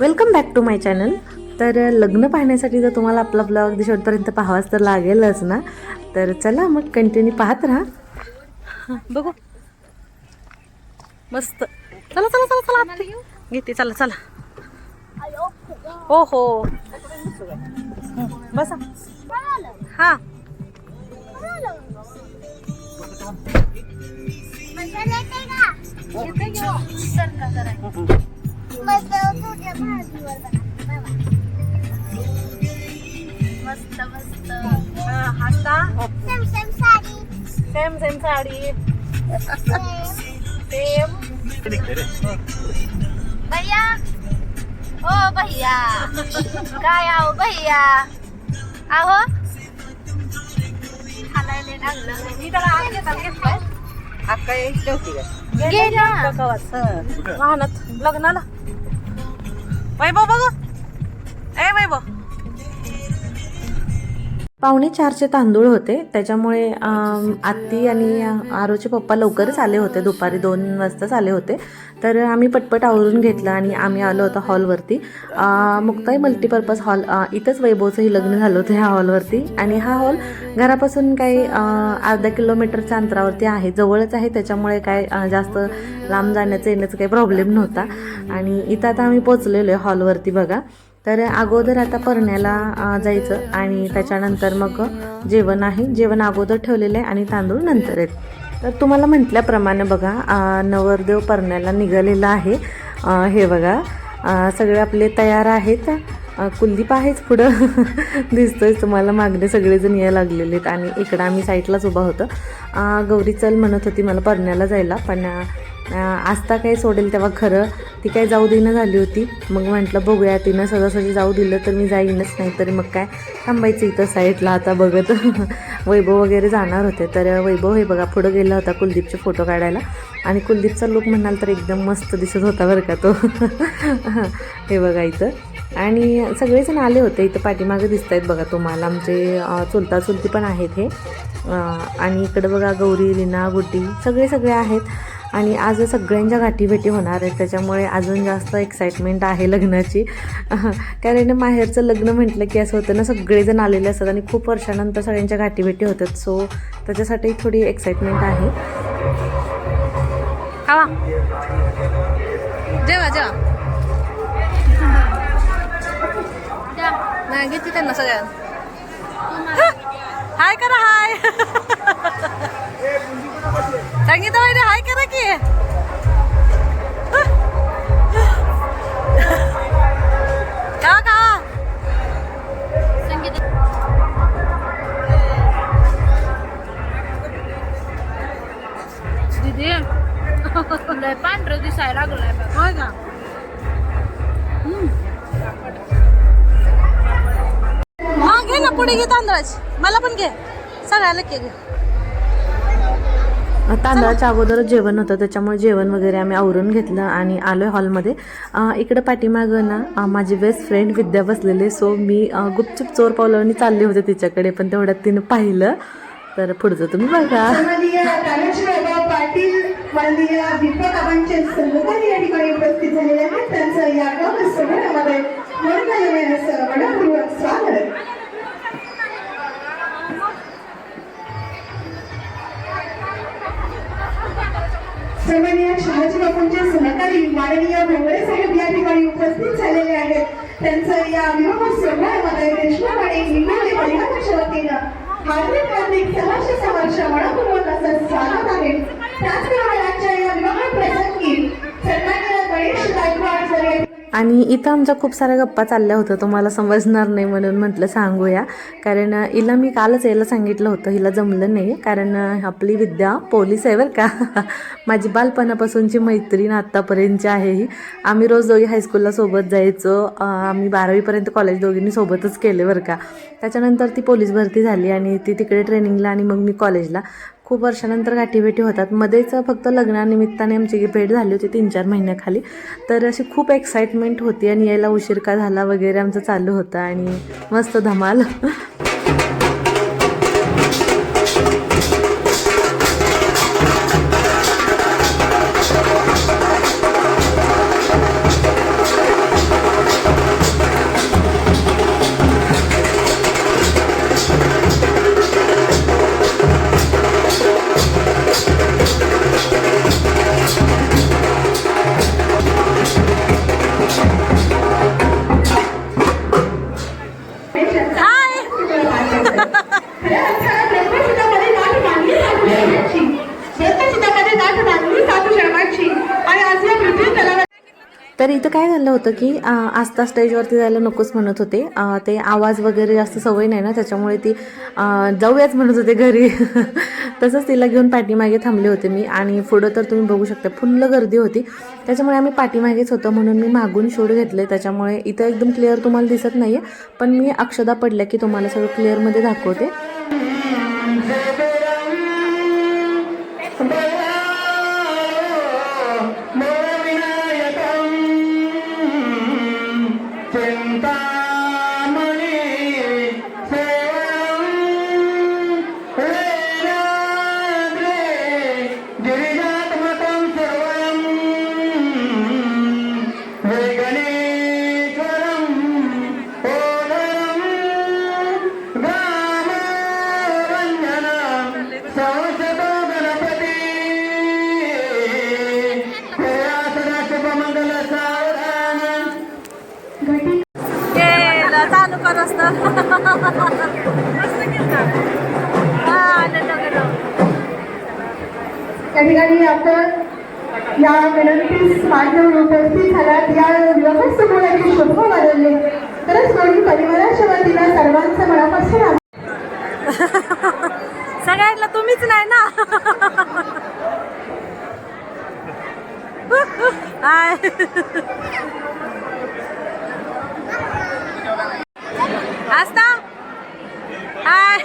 Welcome back to my channel तर लग्न पाहण्यासाठी जर तुम्हाला आपला ब्लॉग शेवटपर्यंत पाहावाच तर लागेलच ना? तर चला मग कंटिन्यू पाहत राहा. बघू. मस्त. चला चला चला चला. घेते चला चला. हो हो हं, बसा. हा. मस्त मस्त हा, same same sari same same sari same भैया ओ भैया काय आहो भैया आहो खालायला लागलं मी त्याला आत घेतात घेतलाय अक्का येईल होती का वाहनात लग्नाला. वैभव बघ. ए वैभव पावणे चारचे तांदूळ होते. त्याच्यामुळे आत्ती आणि आरोचे पप्पा लवकरच आले होते. दुपारी दोन वाजताच आले होते. तर आम्ही पटपट आवरून घेतलं आणि आम्ही आलो होतो हॉलवरती. मुक्ताई मल्टीपर्पज हॉल इथंच वैभवचंही लग्न झालं होतं ह्या हॉलवरती. आणि हा हॉल घरापासून काही अर्धा किलोमीटरच्या अंतरावरती आहे. जवळच आहे. त्याच्यामुळे काय जास्त लांब जाण्याचं येण्याचं काही प्रॉब्लेम नव्हता. आणि इथं आता आम्ही पोचलेलो आहे हॉलवरती बघा. तर अगोदर आता परण्याला जायचं आणि त्याच्यानंतर मग जेवण आहे. जेवण अगोदर ठेवलेलं आहे आणि तांदूळ नंतर आहेत. तर तुम्हाला म्हटल्याप्रमाणे बघा नवरदेव परण्याला निघालेला आहे. हे बघा सगळे आपले तयार आहेत. कुलदीप आहेच पुढं. दिसतोय तुम्हाला. मागणे सगळेजण यायला लागलेले आहेत आणि इकडं आम्ही साईडलाच उभा होतो. गौरी चल म्हणत होती मला परण्याला जायला पण आस्था काही सोडेल तेव्हा खरं. ती काय जाऊ देणं झाली होती. मग म्हटलं बघूया तिनं सहजासहजी जाऊ दिलं तर मी जाईनच नाही तरी मग काय थांबायचं इथं साईडला आता बघत. वैभव वगैरे जाणार होते. तर वैभव हे बघा पुढं गेला होता कुलदीपचे फोटो काढायला. आणि कुलदीपचा लुक म्हणाल तर एकदम मस्त दिसत होता बरं का तो. हे बघा इथं. आणि सगळेजण आले होते इथं पाठीमागे दिसत आहेत बघा तुम्हाला. आमचे चुलता चुलती पण आहेत हे. आणि इकडं बघा गौरी रीना गुड्डी सगळे सगळे आहेत. आणि आज सगळ्यांच्या गाठीभेटी होणार आहेत. त्याच्यामुळे अजून जास्त एक्साइटमेंट आहे लग्नाची. कारण माहेरचं लग्न म्हटलं की असं होतं ना सगळेजण आलेले असतात आणि खूप वर्षानंतर सगळ्यांच्या गाठीभेटी होतात. सो त्याच्यासाठी थोडी एक्साइटमेंट आहे. जेवा जेवा. जेवा नाही घेते त्यांना सगळ्यांना हाय करा हाय संगीता वहिनी हाय करा की का का संगीत दीदी लय पांढरं दिसायला लागलाय बघ होय का पुढे घे तांदळाची? मला पण घे. सगळ्याला घे तांदळाच्या अगोदरच जेवण होतं त्याच्यामुळे जेवण वगैरे आम्ही आवरून घेतलं आणि आलो आहे हॉलमध्ये इकडं पाठीमागं ना माझी बेस्ट फ्रेंड विद्या बसलेली सो मी गुपचूप चोर पावलावणी चालले होते तिच्याकडे पण तेवढ्यात तिनं पाहिलं. तर पुढचं तुम्ही बघा. उपस्थित झालेले आहेत. त्यांचं या सन्माननीय शहाजी बापूंचे सहकारी माननीय भोंगडे साहेब या ठिकाणी उपस्थित झालेले आहेत. त्यांचं या विवाह सोहळ्यामध्ये कृष्णवाडी हिंगोली परिवाराच्या वतीनं हार्दिक हार्दिक सहर्ष सहर्ष मनपूर्वक असं स्वागत आहे. त्याचबरोबर आजच्या या आणि इथं आमच्या खूप साऱ्या गप्पा चालल्या होत्या तुम्हाला समजणार नाही म्हणून म्हटलं सांगूया. कारण हिला मी कालच यायला सांगितलं होतं हिला जमलं नाही. कारण आपली विद्या पोलीस आहे बरं का. माझी बालपणापासूनची मैत्रीण आत्तापर्यंतची आहे ही. आम्ही रोज दोघी हायस्कूलला सोबत जायचो. आम्ही बारावीपर्यंत कॉलेज दोघींनी सोबतच केले बरं का. त्याच्यानंतर ती पोलीस भरती झाली आणि ती तिकडे ट्रेनिंगला आणि मग मी कॉलेजला खूप वर्षानंतर गाठीभेटी होतात. मध्येच फक्त लग्नानिमित्ताने आमची भेट झाली होती तीन चार महिन्याखाली. तर अशी खूप एक्साइटमेंट होती आणि यायला उशीर का झाला वगैरे आमचं चालू होतं आणि मस्त धमाल. तर इथं काय झालं होतं की आस्था स्टेजवरती जायला नकोच म्हणत होते. ते आवाज वगैरे जास्त सवय नाही ना त्याच्यामुळे ती जाऊयाच म्हणत होते घरी. तसंच तिला घेऊन पाठीमागे थांबले होते मी. आणि पुढं तर तुम्ही बघू शकता फुल्ल गर्दी होती. त्याच्यामुळे आम्ही पाठीमागेच होतो म्हणून मी मागून शूट घेतले. त्याच्यामुळे इथं एकदम क्लिअर तुम्हाला दिसत नाही आहे पण मी अक्षदा पडल्या की तुम्हाला सगळं क्लिअरमध्ये दाखवते. कर असतं ठिकाणी आपण या विनंतीस मान्य उपस्थित झाल्यात या विवाह सोहळ्याची शोभा वाढवले तरच म्हणून परिवाराच्या वतीनं सर्वांचं मनापासून आभार. सगळ्यांना तुम्हीच नाही ना? आय. आस्था हाय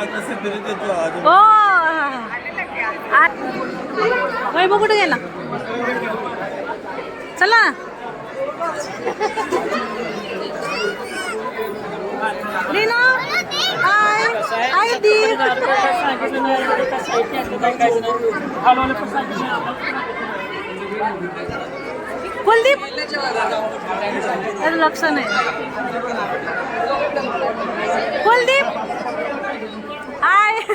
हो. वैभव कुठे गेला. चला. ना लीना हाय. हाय दी कुलदीप. लक्ष नाही. कुलदीप.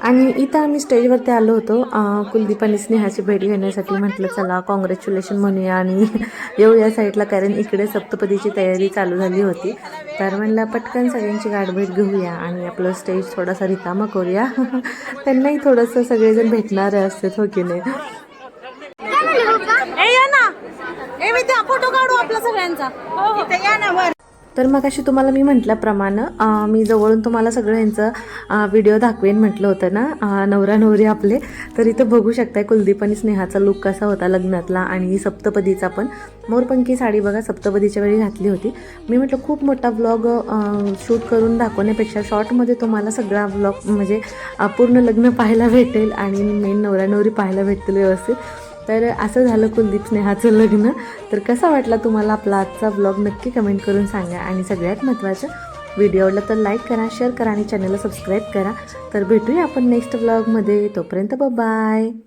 आणि इथं आम्ही स्टेजवरती आलो होतो. कुलदीप आणि स्नेहाची भेट घेण्यासाठी म्हटलं चला कॉंग्रॅच्युलेशन म्हणूया आणि येऊ या साईडला कारण इकडे सप्तपदीची तयारी चालू झाली होती. तर म्हणलं पटकन सगळ्यांची गाठभेट घेऊया आणि आपलं स्टेज थोडासा रिकामा करूया. त्यांनाही थोडंसं सगळेजण भेटणार असते हो की नाही? फोटो काढू आपला सगळ्यांचा. या ना वर. तर मग अशी तुम्हाला मी म्हटल्याप्रमाणे मी जवळून तुम्हाला सगळं यांचं व्हिडिओ दाखवेन म्हटलं होतं ना नवरा नवरी आपले. तर इथं बघू शकताय कुलदीप आणि स्नेहाचा लुक कसा होता लग्नातला आणि सप्तपदीचा पण. मोरपंखी साडी बघा सप्तपदीच्या वेळी घातली होती. मी म्हटलं खूप मोठा व्लॉग शूट करून दाखवण्यापेक्षा शॉर्टमध्ये तुम्हाला सगळा व्लॉग म्हणजे पूर्ण लग्न पाहायला भेटेल आणि मेन नवरा नवरी पाहायला भेटतील व्यवस्थित. तर असं झालं कुलदीप स्नेहाचं लग्न. तर कसा वाटला तुम्हाला आपला आजचा ब्लॉग नक्की कमेंट करून सांगा. आणि सगळ्यात महत्त्वाचं व्हिडिओ आवडला तर लाईक करा शेअर करा आणि चॅनलला सबस्क्राईब करा. तर भेटूया आपण नेक्स्ट ब्लॉगमध्ये तोपर्यंत बाय